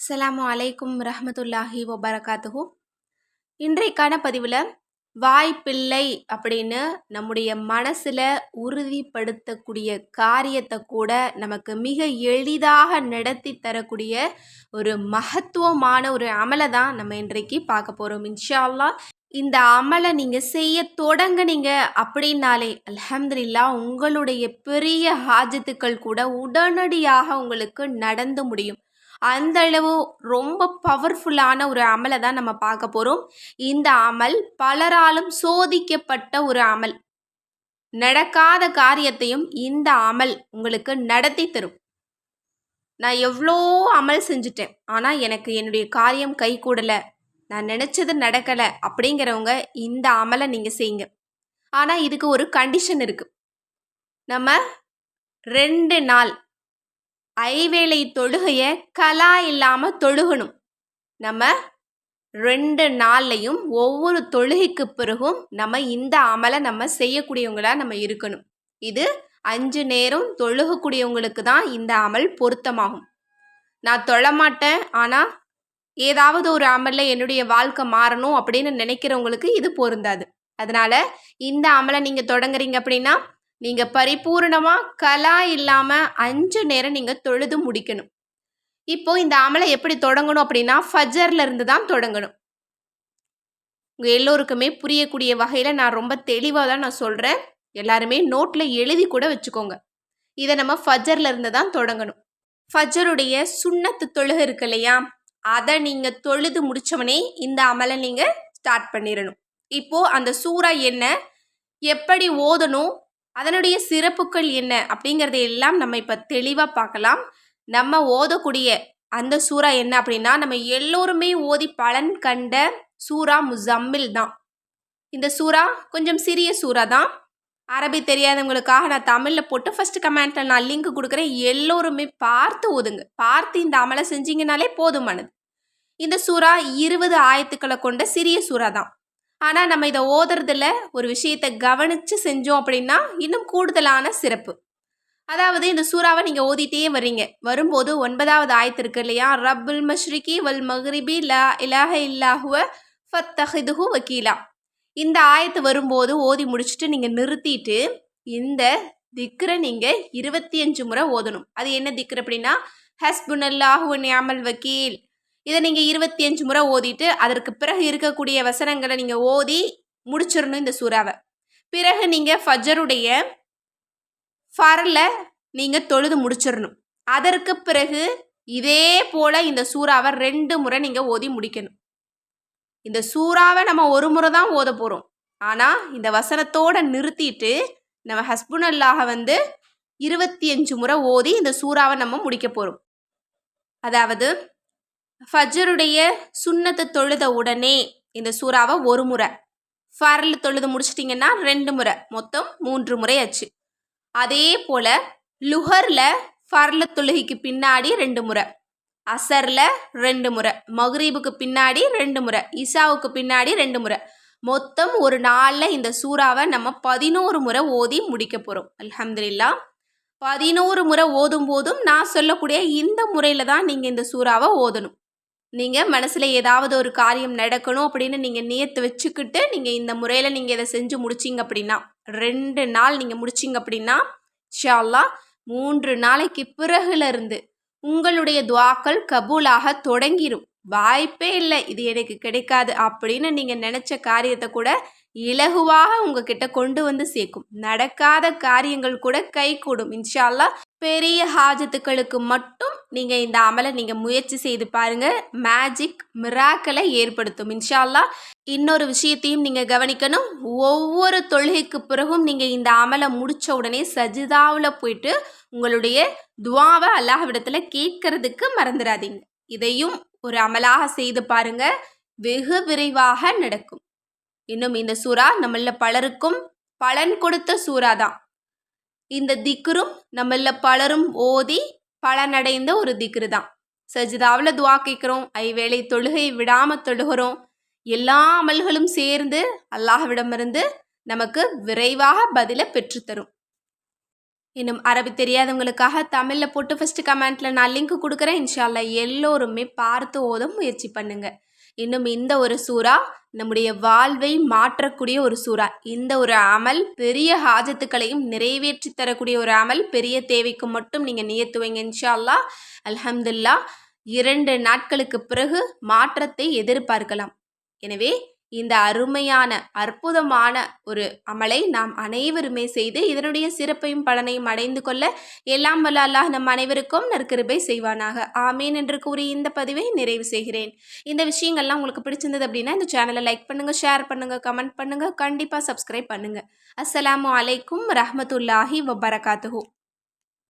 அஸ்ஸலாமு அலைக்கும் ரஹமத்துல்லாஹி ஒபரகாத்துஹூ இன்றைக்கான பதிவில் வாய்ப்பில்லை அப்படின்னு நம்முடைய மனசில் உறுதிப்படுத்தக்கூடிய காரியத்தை கூட நமக்கு மிக எளிதாக நடத்தி தரக்கூடிய ஒரு மகத்துவமான ஒரு அமலை தான் நம்ம இன்றைக்கு பார்க்க போகிறோம் இன்ஷா இந்த அமலை நீங்கள் செய்ய தொடங்குனீங்க அப்படின்னாலே அலமதுல்லா உங்களுடைய பெரிய ஹாஜத்துக்கள் கூட உடனடியாக உங்களுக்கு நடந்து முடியும். அந்த அளவு ரொம்ப பவர்ஃபுல்லான ஒரு அமலை தான் நம்ம பார்க்க போகிறோம் இந்த அமல் பலராலும் சோதிக்கப்பட்ட ஒரு அமல். நடக்காத காரியத்தையும் இந்த அமல் உங்களுக்கு நடத்தி தரும். நான் எவ்வளோ அமல் செஞ்சுட்டேன் ஆனால் எனக்கு என்னுடைய காரியம் கை கூடலை. நான் நினச்சது நடக்கலை அப்படிங்கிறவங்க இந்த அமலை நீங்கள் செய்யுங்க. ஆனால் இதுக்கு ஒரு கண்டிஷன் இருக்குது நம்ம ரெண்டு நாள் ஐவேளை தொழுகையை கலா இல்லாமல் தொழுகணும். நம்ம ரெண்டு நாள்லையும் ஒவ்வொரு தொழுகைக்கு பிறகும் நம்ம இந்த அமலை நம்ம செய்யக்கூடியவங்களாக நம்ம இருக்கணும். இது அஞ்சு நேரம் தொழுகக்கூடியவங்களுக்கு தான் இந்த அமல் பொருத்தமாகும். நான் தொழமாட்டேன் ஆனால் ஏதாவது ஒரு அமலில் என்னுடைய வாழ்க்கை மாறணும் அப்படின்னு நினைக்கிறவங்களுக்கு இது பொருந்தாது. அதனால் இந்த அமலை நீங்கள் தொடங்குறீங்க அப்படின்னா நீங்கள் பரிபூர்ணமாக கலா இல்லாமல் அஞ்சு நேரம் நீங்கள் தொழுது முடிக்கணும். இப்போ இந்த அமலை எப்படி தொடங்கணும் அப்படின்னா ஃபஜர்ல இருந்து தான் தொடங்கணும். உங்கள் எல்லோருக்குமே புரியக்கூடிய வகையில் நான் ரொம்ப தெளிவாக தான் நான் சொல்கிறேன் எல்லாருமே நோட்டில் எழுதி கூட வச்சுக்கோங்க. இதை நம்ம ஃபஜர்ல இருந்து தான் தொடங்கணும். ஃபஜருடைய சுண்ணத்து தொழுகை இருக்கு இல்லையா? அதை நீங்கள் தொழுது முடித்தவனே இந்த அமலை நீங்கள் ஸ்டார்ட் பண்ணிடணும். இப்போது அந்த சூறா என்ன? எப்படி ஓதணும்? அதனுடைய சிறப்புகள் என்ன அப்படிங்கிறத எல்லாம் நம்ம இப்போ தெளிவாக பார்க்கலாம். நம்ம ஓதக்கூடிய அந்த சூறா என்ன அப்படின்னா நம்ம எல்லோருமே ஓதி பலன் கண்ட சூறா முசம்மில் தான். இந்த சூறா கொஞ்சம் சிறிய சூறா தான். அரபி தெரியாதவங்களுக்காக நான் தமிழில் போட்டு ஃபஸ்ட்டு கமெண்ட்டில் நான் லிங்க் கொடுக்குறேன். எல்லோருமே பார்த்து ஓதுங்க. பார்த்து இந்த அமலை செஞ்சீங்கனாலே போதுமானது. இந்த சூறா இருபது ஆயத்துக்களை கொண்ட சிறிய சூறா தான். ஆனால் நம்ம இதை ஓதுறதுல ஒரு விஷயத்தை கவனித்து செஞ்சோம் அப்படின்னா இன்னும் கூடுதலான சிறப்பு. அதாவது இந்த சூறாவை நீங்கள் ஓதிட்டே வர்றீங்க. வரும்போது ஒன்பதாவது ஆயத்து இருக்கு இல்லையா? ரப்புல் மஷ்ரிகி வல் மஹ்ரிபி லா இலாஹ இல்லாஹுவ ஃபத்தஹிதுஹு வக்கீலா இந்த ஆயத்து வரும்போது ஓதி முடிச்சுட்டு நீங்கள் நிறுத்திட்டு இந்த திக்ரை நீங்கள் இருபத்தி அஞ்சு முறை ஓதணும். அது என்ன திக்ரு அப்படின்னா ஹஸ்புன் அல்லாஹு நியாமல் வக்கீல் இதை நீங்கள் இருபத்தி அஞ்சு முறை ஓதிட்டு அதற்கு பிறகு இருக்கக்கூடிய வசனங்களை நீங்கள் ஓதி முடிச்சிடணும் இந்த சூறாவை. பிறகு நீங்கள் ஃபஜருடைய ஃபரில் நீங்கள் தொழுது முடிச்சிடணும். அதற்கு பிறகு இதே போல் இந்த சூறாவை ரெண்டு முறை நீங்கள் ஓதி முடிக்கணும். இந்த சூறாவை நம்ம ஒரு முறை தான் ஓத போகிறோம் ஆனால் இந்த வசனத்தோடு நிறுத்திட்டு நம்ம ஹஸ்புன் வந்து இருபத்தி அஞ்சு முறை ஓதி இந்த சூறாவை நம்ம முடிக்க போகிறோம் அதாவது ஃபஜருடைய சுண்ணத்தை தொழுத உடனே இந்த சூறாவை ஒரு முறை ஃபரல் தொழுது முடிச்சிட்டிங்கன்னா ரெண்டு முறை மொத்தம் மூன்று முறை ஆச்சு. அதே போல் லுஹரில் ஃபர்ல தொழுகைக்கு பின்னாடி ரெண்டு முறை அசரில் ரெண்டு முறை மஹ்ரீபுக்கு பின்னாடி ரெண்டு முறை இசாவுக்கு பின்னாடி ரெண்டு முறை மொத்தம் ஒரு நாளில் இந்த சூறாவை நம்ம பதினோரு முறை ஓதி முடிக்க போகிறோம் அலமதுல்லா பதினோரு முறை ஓதும் போதும் நான் சொல்லக்கூடிய இந்த முறையில் தான் நீங்கள் இந்த சூறாவை ஓதணும். நீங்கள் மனசில் ஏதாவது ஒரு காரியம் நடக்கணும் அப்படின்னு நீங்கள் நியத்து வச்சுக்கிட்டு நீங்கள் இந்த முறையில் நீங்கள் இதை செஞ்சு முடிச்சிங்க அப்படின்னா ரெண்டு நாள் நீங்கள் முடிச்சிங்க அப்படின்னா ஷால்லா மூன்று நாளைக்கு பிறகுலேருந்து உங்களுடைய துவாக்கள் கபூலாக தொடங்கிடும் வாய்ப்பே இல்லை இது எனக்கு கிடைக்காது அப்படின்னு நீங்கள் நினச்ச காரியத்தை கூட இலகுவாக உங்ககிட்ட கொண்டு வந்து சேர்க்கும். நடக்காத காரியங்கள் கூட கை கூடும் இன்ஷால்லா பெரிய ஹாஜத்துக்களுக்கு மட்டும் நீங்கள் இந்த அமலை நீங்கள் முயற்சி செய்து பாருங்கள் மேஜிக் மிராக்கலை ஏற்படுத்தும். இன்ஷால்லா இன்னொரு விஷயத்தையும் நீங்கள் கவனிக்கணும். ஒவ்வொரு தொழுகைக்கு பிறகும் நீங்கள் இந்த அமலை முடித்த உடனே சஜிதாவில் போயிட்டு உங்களுடைய துவாவை அல்லாஹ்விடத்தில் கேட்கறதுக்கு மறந்துடாதீங்க இதையும் ஒரு அமலாக செய்து பாருங்க. வெகு விரைவாக நடக்கும். இன்னும் இந்த சூறா நம்மள பலருக்கும் பலன் கொடுத்த சூறா தான் இந்த திக்ரும் நம்மள பலரும் ஓதி பலனடைந்த ஒரு திக்ரு தான் சஜிதாவில் துவா கேட்குறோம் ஐவேளை தொழுகை விடாமல் தொழுகிறோம். எல்லா அமல்களும் சேர்ந்து அல்லாஹ்விடமிருந்து நமக்கு விரைவாக பதிலை பெற்றுத்தரும். இன்னும் அரபி தெரியாதவங்களுக்காக தமிழில் போட்டு ஃபஸ்ட்டு கமெண்ட்டில் நான் லிங்க் கொடுக்குறேன். இன்ஷால்லா எல்லோருமே பார்த்து ஓத முயற்சி பண்ணுங்கள் இன்னும் இந்த ஒரு சூறா நம்முடைய வாழ்வை மாற்றக்கூடிய ஒரு சூறா. இந்த ஒரு அமல் பெரிய ஹாஜத்துக்களையும் நிறைவேற்றி தரக்கூடிய ஒரு அமல். பெரிய தேவைக்கு மட்டும் நீங்கள் நியத்துவீங்க இன்ஷா அல்லா அல்ஹம்துல்லா இரண்டு நாட்களுக்கு பிறகு மாற்றத்தை எதிர்பார்க்கலாம். எனவே இந்த அருமையான அற்புதமான ஒரு அமலை நாம் அனைவருமே செய்து இதனுடைய சிறப்பையும் பலனையும் அடைந்து கொள்ள எல்லாம் வல்ல அல்லாஹ் நம் அனைவருக்கும் நற்கிருபை செய்வானாக. ஆமீன் என்று கூறி இந்த பதிவை நிறைவு செய்கிறேன். இந்த விஷயங்கள்லாம் உங்களுக்கு பிடிச்சிருந்தது அப்படின்னா இந்த சேனலை லைக் பண்ணுங்கள் ஷேர் பண்ணுங்கள் கமெண்ட் பண்ணுங்கள் கண்டிப்பாக சப்ஸ்கிரைப் பண்ணுங்கள் அஸ்ஸலாமு அலைக்கும் ரஹமத்துல்லாஹி வபரகாத்துஹூ.